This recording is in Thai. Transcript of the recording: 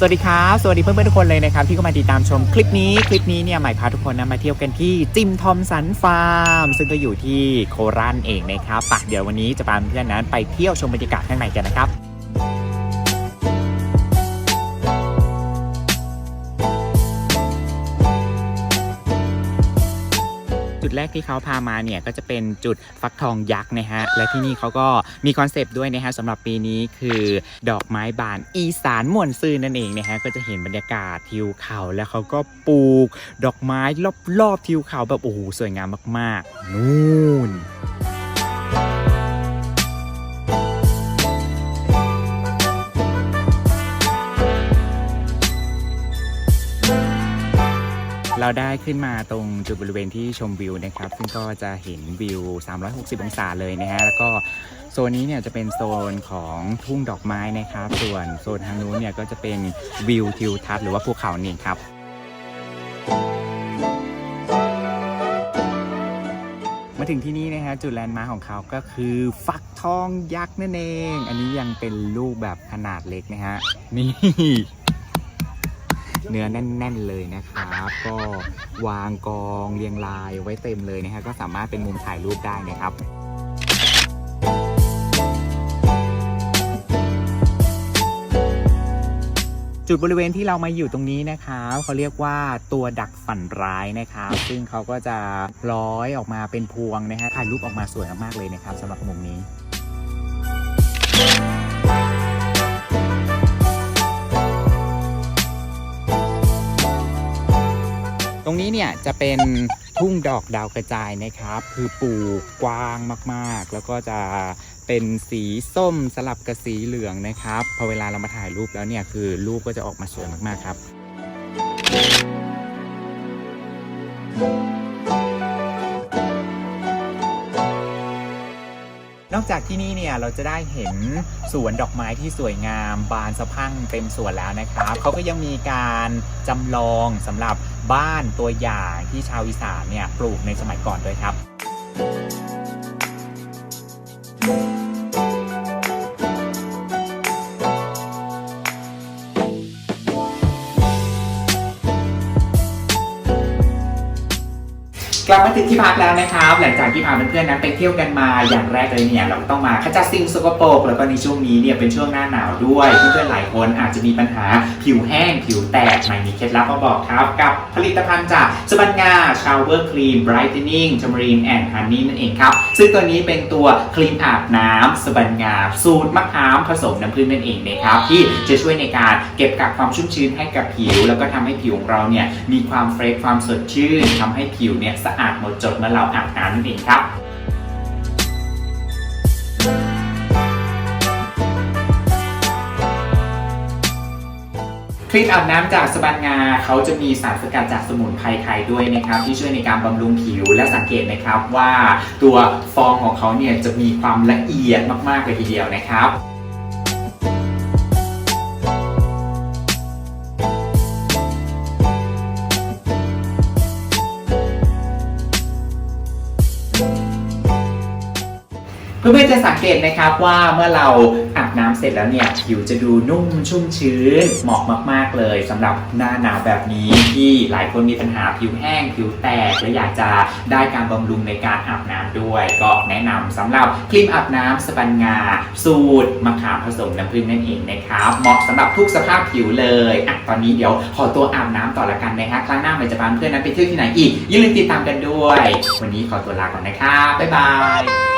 สวัสดีครับ สวัสดีเพื่อนๆทุกคนเลยนะครับ ที่เข้ามาติดตามชมคลิปนี้คลิปนี้เนี่ยหมายพาทุกคนนะมาเที่ยวกันที่จิมทอมสันฟาร์ม ซึ่งก็อยู่ที่โคราชเองนะครับปะเดี๋ยววันนี้จะพาเพื่อนๆนั้นไปเที่ยวชมบรรยากาศข้างในกันนะครับ จุดแรกที่เขาพามาเนี่ยก็จะเป็นจุดฟักทองยักษ์นะฮะ และที่นี่เขาก็มีคอนเซปต์ด้วยนะฮะสำหรับปีนี้คือดอกไม้บานอีสานม่วนซื่นนั่นเองนะฮะ ก็จะเห็นบรรยากาศทิวเขาแล้วเขาก็ปลูก ดอกไม้รอบๆทิวเขาแบบโอ้โหสวยงามมากๆนู่น เราได้ขึ้นมาตรงจุดบริเวณที่ชมวิวนะครับ ซึ่งก็จะเห็นวิว 360 องศาเลยนะฮะ แล้วก็โซนนี้เนี่ยจะเป็นโซนของทุ่งดอกไม้นะครับ ส่วนโซนทางนู้นเนี่ยก็จะเป็นวิวทิวทัศน์หรือว่าภูเขานี่ครับมาถึงที่นี่นะฮะจุดแลนด์มาร์คของเขาก็คือฟักทองยักษ์นั่นเอง อันนี้ยังเป็นลูกแบบขนาดเล็กนะฮะนี่ เนื้อแน่น ๆเลยนะครับก็วางกองเรียงรายไว้เต็มเลยนะฮะก็สามารถเป็นมุมถ่ายรูปได้นะครับจุดบริเวณที่เรามาอยู่ตรงนี้นะครับเขาเรียกว่าตัวดักฝันร้ายนะครับ ซึ่งเขาก็จะร้อยออกมาเป็นพวงนะฮะถ่ายรูปออกมาสวยมากๆเลยนะครับสำหรับมุมนี้ รงนี้เนี่ยจะเป็นทุ่งดอกดาวกระจายนะครับ คือปลูกกว้างมากๆ แล้วก็จะเป็นสีส้มสลับกับสีเหลืองนะครับ พอเวลาเรามาถ่ายรูปแล้วเนี่ยคือรูปก็จะออกมาสวยมากๆครับน อกจากที่นี่เนี่ยเราจะได้เห็นสวนดอกไม้ที่สวยงาม บานสะพั่งเต็มสวนแล้วนะครับเขาก็ยังมีการจำลองสำหรับบ้านตัวอย่างที่ชาวอีสานเนี่ยปลูกในสมัยก่อนด้วยครับกลั ถึงที่พักแล้วนะครับ หลังจากที่พาเพื่อนๆนั้นไปเที่ยวกันมาอย่างแรกเลยเนี่ยเราต้องมาขจัดสิ่งสกปรกแล้วก็ในช่วงนี้เนี่ยเป็นช่วงหน้าหนาวด้วย เพื่อนๆหลายคนอาจจะมีปัญหาผิวแห้ง ผิวแตกไม่มีเคล็ดลับมาบอกครับ กับผลิตภัณฑ์จากสบันงา Shower Cream Brightening Tamarind and Honey นั่นเองครับ ซึ่งตัวนี้เป็นตัวครีมอาบน้ำสบันงาสูตรมะพร้าวผสมน้ำผึ้งนั่นเองนะครับที่จะช่วยในการเก็บกักความชุ่มชื้นให้กับผิว แล้วก็ทำให้ผิวของเราเนี่ยมีความเฟรชความสดชื่นทำให้ผิวเนี่ยสะอาดหมดจดเมื่อเราอาบน้ำนั่นเองครับครีมอาบน้ำจากสบันงาเขาจะมีสารสกัดจากสมุนไพรไทยด้วยนะครับ ที่ช่วยในการบำรุงผิวและสังเกตนะครับว่าตัวฟองของเขาเนี่ยจะมีความละเอียดมากๆเลยทีเดียวนะครับ เพื่อนๆจะสังเกตนะครับว่าเมื่อเราอาบน้ำเสร็จแล้วเนี่ยผิวจะดูนุ่มชุ่มชื้นเหมาะมาก ๆ เลยสำหรับหน้าหนาวแบบนี้ที่หลายคนมีปัญหาผิวแห้งผิวแตกและอยากจะได้การบำรุงในการอาบน้ำด้วย ก็แนะนำสำหรับครีมอาบน้ำสปันงา สูตรมะขามผสมน้ำผึ้งนั่นเองนะครับเหมาะสำหรับทุกสภาพผิวเลยอะตอนนี้เดี๋ยวขอตัวอาบน้ำต่อละกันนะฮะครั้งหน้ามันจะพาเพื่อนนั้นไปเที่ยวที่ไหนอีกอย่าลืมติดตามกันด้วย วันนี้ขอตัวลาก่อนนะครับบ๊ายบาย